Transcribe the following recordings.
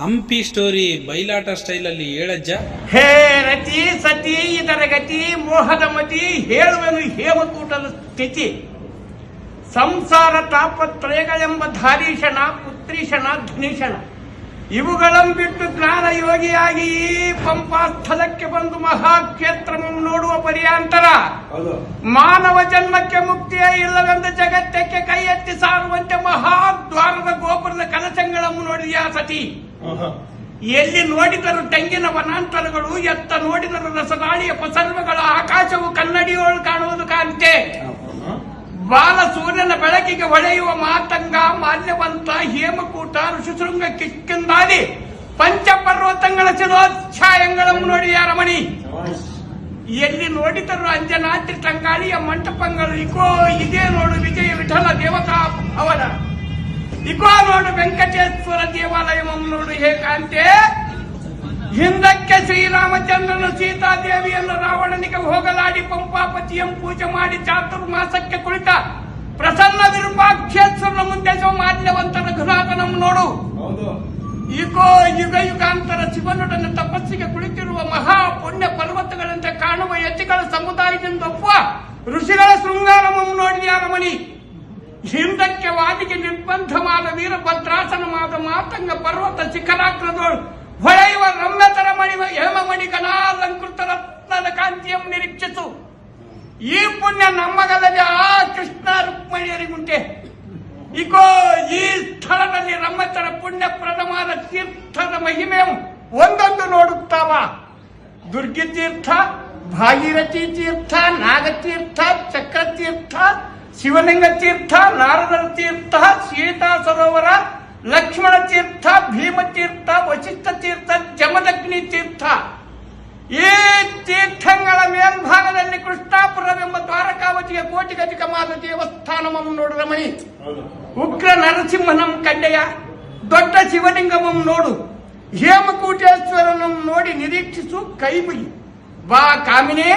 Hampi story ಬಯಲಾಟ ಸ್ಟೈಲಲ್ಲಿ ಹೇಳಜ್ಜ. ಹೇ ರತಿ ಸತಿ ಇದರ ಗತಿ ಮೋಹದ ಮತಿ ಹೇಳುವನು ಹೇಮಕೂಟದ ಸ್ಥಿತಿ. ಸಂಸಾರ ತಾಪತ್ರಯಗಳೆಂಬ ಧಾರೀಷಣ ಪುತ್ರಿಷಣ ಧ್ವನಿಷಣ ಇವುಗಳನ್ನು ಬಿಟ್ಟು ಜ್ಞಾನ ಯೋಗಿಯಾಗಿ ಈ ಪಂಪಾ ಸ್ಥಳಕ್ಕೆ ಬಂದು ಮಹಾಕ್ಷೇತ್ರವನ್ನು ನೋಡುವ ಪರ್ಯಾಂತರ. ಮಾನವ ಜನ್ಮಕ್ಕೆ ಮುಕ್ತಿಯೇ ಇಲ್ಲವೆಂದು ಜಗತ್ತಕ್ಕೆ ಕೈ ಎತ್ತಿ ಸಾರುವಂತೆ ಮಹಾದ್ವಾರದ ಗೋಪುರದ ಕನಸಂಗಳನ್ನು ನೋಡಿದೆಯಾ ಸತಿ. ಎಲ್ಲಿ ನೋಡಿದರು ತೆಂಗಿನ ವನಾಂತರಗಳು ಎತ್ತ ನೋಡಿದರು ರಸದಾಳಿಯ ಪಸರ್ವಗಳ ಆಕಾಶವು ಕನ್ನಡಿಯೋಳು ಕಾಣುವುದು ಕಾಂತೆ ಬಾಲ ಸೂರ್ಯನ ಬೆಳಕಿಗೆ ಹೊಳೆಯುವ ಮಾತಂಗ ಮಾಲ್ಯವಂತ ಹೇಮಕೂಟ ಋಷಿಶೃಂಗ ಕಿಕ್ಕಿಂದಾದಿ ಪಂಚಪರ್ವತಗಳ ಶಿರೋಚ್ಛಾಯಂಗಳನ್ನು ನೋಡಿದ ರಮಣಿ ಎಲ್ಲಿ ನೋಡಿದರು ಅಂಜನಾದ್ರಿ ತಂಗಾಳಿಯ ಮಂಟಪಗಳು ಇಕೋ ಇದೇ ನೋಡು ವಿಜಯ ವಿಠಲ ದೇವತಾ ಅವನ ಇಕೋ ನೋಡು ವೆಂಕಟೇಶ್ವರ ದೇವಾಲಯವನ್ನು ನೋಡು ಹೇಗಂತೆ? ಹಿಂದಕ್ಕೆ ಶ್ರೀರಾಮಚಂದ್ರನು ಸೀತಾದೇವಿಯನ್ನು ರಾವಣನಿಗೆ ಹೋಗಲಾಡಿ ಪಂಪಾಪತಿಯಂ ಪೂಜೆ ಮಾಡಿ ಚಾತುರ್ಮಾಸಕ್ಕೆ ಕುಳಿತ ಪ್ರಸನ್ನ ವಿರೂಪಾಕ್ಷೇಶ್ವರನ ಮುಂದೆ ಮಾಲ್ಯವಂತ ರಘುನಾಥನನ್ನು ನೋಡು. ಈಗೋ ಯುಗ ಯುಗಾಂತರ ಶಿವನೊಡನೆ ತಪಸ್ಸಿಗೆ ಕುಳಿತಿರುವ ಮಹಾ ಪುಣ್ಯ ಪರ್ವತಗಳಂತೆ ಕಾಣುವ ಯತಿಗಳ ಸಮುದಾಯದಿಂದ ಒಪ್ಪುವ ಋಷಿಗಳ ಶೃಂಗಾರವನ್ನು ನೋಡಿದ ರಮಣಿ ಹಿಂದಕ್ಕೆ ವಾದಿಗೆ ನಿರ್ಬಂಧವಾದ ವೀರಭದ್ರಾಸನವಾದ ಮಾತಂಗ ಪರ್ವತ ಶಿಖರಾಗ್ರದೋಳು ಹೊಳೆಯುವ ರಮ್ಯತರ ಮಣಿವ ಹೇಮಮಣಿ ಕಲಾಲಂಕೃತ ರತ್ನದ ಕಾಂತಿಯನ್ನು ನಿರೀಕ್ಷಿಸು. ಈ ಪುಣ್ಯ ನಮ್ಮಗಲ್ಲದೆ ಆ ಕೃಷ್ಣ ರುಕ್ಮಣಿಯರಿಗುಂಟೆ. ಇಕೋ, ಈ ಸ್ಥಳದಲ್ಲಿ ರಮ್ಮತರ ಪುಣ್ಯ ಪ್ರದಮಾದ ತೀರ್ಥದ ಮಹಿಮೆ ಒಂದೊಂದು ನೋಡುತ್ತಾವ. ದುರ್ಗಿ ತೀರ್ಥ ಭಾಗೀರಥಿ ತೀರ್ಥ ನಾಗತೀರ್ಥ, ಚಕ್ರತೀರ್ಥ ಶಿವಲಿಂಗ ತೀರ್ಥ ನಾರದರ ತೀರ್ಥ ಸೀತಾ ಸರೋವರ ಲಕ್ಷ್ಮಣ ತೀರ್ಥ ಭೀಮ ತೀರ್ಥ ವಶಿಷ್ಠ ತೀರ್ಥ ಜಮದಗ್ನಿ ತೀರ್ಥ. ಈ ತೀರ್ಥಗಳ ಮೇಲ್ಭಾಗದಲ್ಲಿ ಕೃಷ್ಣಾಪುರವೆಂಬ ದ್ವಾರಕಾವತಿಯ ಕೋಟಿಗತಿಕವಾದ ದೇವಸ್ಥಾನವನ್ನು ನೋಡು ರಮಣಿ. ಉಗ್ರ ನರಸಿಂಹನಂ ಕಂಡೆಯ? ದೊಡ್ಡ ಶಿವಲಿಂಗಮಂ ನೋಡು. ಹೇಮಕೂಟೇಶ್ವರನಂ ನೋಡಿ ನಿರೀಕ್ಷಿಸು ಕೈಬುಲಿ ಬಾ ಕಾಮಿನೇ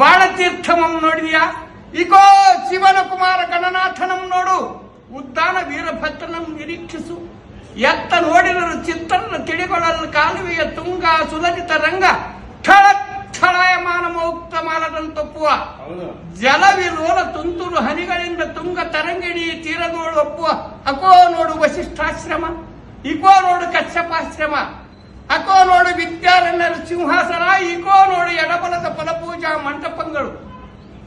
ಬಾಳತೀರ್ಥಮಂ ನೋಡಿದ್ಯಾ? ಇಗೋ ಶಿವನಕುಮಾರ ಗಣನಾಥನಂ ನೋಡು. ಉದ್ದಾನ ವೀರಭದ್ರನಂ ನಿರೀಕ್ಷಿಸು. ಎತ್ತ ನೋಡಿದರು ಚಿತ್ರನ ತಿಳಿಗೊಳ್ಳಲು ಕಾಲುವೆಯ ತುಂಗ ಸುಲಲಿತ ರಂಗ ಥಳ ಥಳಯಮಾನ ಮೌಕ್ತ ಮಾಲದಂತೊಪ್ಪುವ ಜಲವಿಲೋಲ ತುಂತುರು ಹನಿಗಳಿಂದ ತುಂಗ ತರಂಗಿಣಿ ತೀರದೋಳು ಒಪ್ಪುವ. ಅಕೋ ನೋಡು ವಶಿಷ್ಠಾಶ್ರಮ. ಇಕೋ ನೋಡು ಕಶ್ಯಪಾಶ್ರಮ. ಅಕೋ ನೋಡು ವಿದ್ಯಾರಣ್ಯರ ಸಿಂಹಾಸನ. ಇಕೋ ನೋಡು ಎಡಬಲದ ಫಲಪೂಜಾ ಮಂಟಪಗಳು.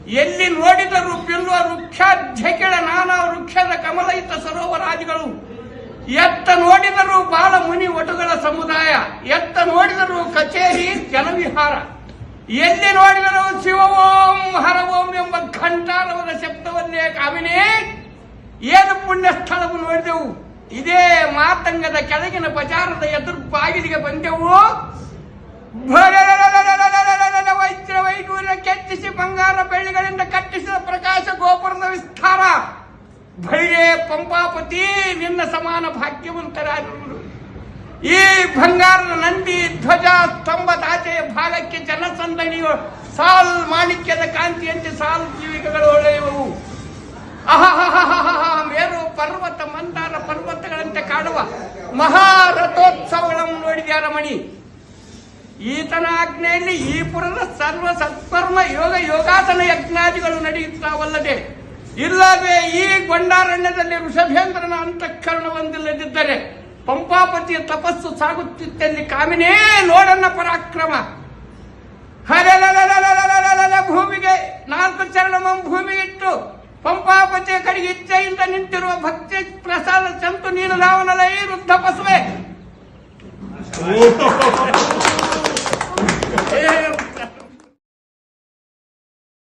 ಎಲ್ಲಿ ನೋಡಿದರೂ ನೋಡಿದರು ಪಿಲ್ಲುವ ವೃಕ್ಷಾಧ್ಯಕಿಳ ನಾನಾ ವೃಕ್ಷದ ಕಮಲಯಿತ ಸರೋವರಾಜಿಗಳು ಎತ್ತ ನೋಡಿದರೂ ಬಾಲ ಮುನಿ ಒಟುಗಳ ಸಮುದಾಯ. ಎತ್ತ ನೋಡಿದರೂ ಕಚೇರಿ ಜನವಿಹಾರ. ಎಲ್ಲಿ ನೋಡಿದರೂ ಶಿವ ಓಂ ಹರ ಓಂ ಎಂಬ ಘಂಟಾಲವದ ಶಬ್ದವನ್ನೇ ಕಾವಿನೇ ಏನು ಪುಣ್ಯ ಸ್ಥಳವು ನೋಡಿದೆವು. ಇದೇ ಮಾತಂಗದ ಕೆಳಗಿನ ಪ್ರಚಾರದ ಎದುರು ಬಾಗಿಲಿಗೆ ಬಂದೆವು ವೈಡೂರ್ಯ ಕೆತ್ತಿಸಿ ಬಂಗಾರ ಬೆಳ್ಳಿಗಳಿಂದ ಕಟ್ಟಿಸಿದ ಪ್ರಕಾಶ ಗೋಪುರದ ವಿಸ್ತಾರ. ಭೈರೇ ಪಂಪಾಪತಿ, ನಿನ್ನ ಸಮಾನ ಭಾಗ್ಯವಂತರಾಗಿರುವರು ಈ ಬಂಗಾರದ ನಂದಿ ಧ್ವಜ ಸ್ತಂಭದಾಚೆಯ ಭಾಗಕ್ಕೆ ಜನಸಂದಣಿಯು ಸಾಲ್ ಮಾಣಿಕ್ಯದ ಕಾಂತಿಯಂತೆ ಸಾಲು ಜೀವಿಕಗಳು ಹೊಳೆಯುವವು. ಅಹಹಹಹಹ ಮೇರು ಪರ್ವತ, ಮಂದಾರ ಪರ್ವತಗಳಂತೆ ಕಾಣುವ ಮಹಾರಥೋತ್ಸವಗಳನ್ನು ನೋಡಿದ್ಯಾರ ರಮಣಿ ಈತನ ಆಜ್ಞೆಯಲ್ಲಿ ಈ ಪುರದ ಸರ್ವ ಸತ್ಕರ್ಮ ಯೋಗ ಯೋಗಾಸನ ಯಜ್ಞಾದಿಗಳು ನಡೆಯುತ್ತಾವಲ್ಲದೆ ಇಲ್ಲದೆ ಈ ಗೊಂಡಾರಣ್ಯದಲ್ಲಿ ಋಷಭೇಂದ್ರನ ಅಂತಃಕರಣವೊಂದಿಲ್ಲದಿದ್ದರೆ ಪಂಪಾಪತಿಯ ತಪಸ್ಸು ಸಾಗುತ್ತಿತ್ತಲ್ಲಿ ಕಾಮಿನೇ ನೋಡನ್ನ ಪರಾಕ್ರಮ. ಭೂಮಿಗೆ ನಾಲ್ಕು ಚರಣಮಂ ಭೂಮಿ ಇಟ್ಟು ಪಂಪಾಪತಿಯ ಕಡೆಗೆ ಇಚ್ಛೆಯಿಂದ ನಿಂತಿರುವ ಭಕ್ತಿ ಪ್ರಸಾದ ಚಂತು ನೀನು ನಾವನಲ್ಲ ಈ ವೃದ್ಧ ಪಸುವೆ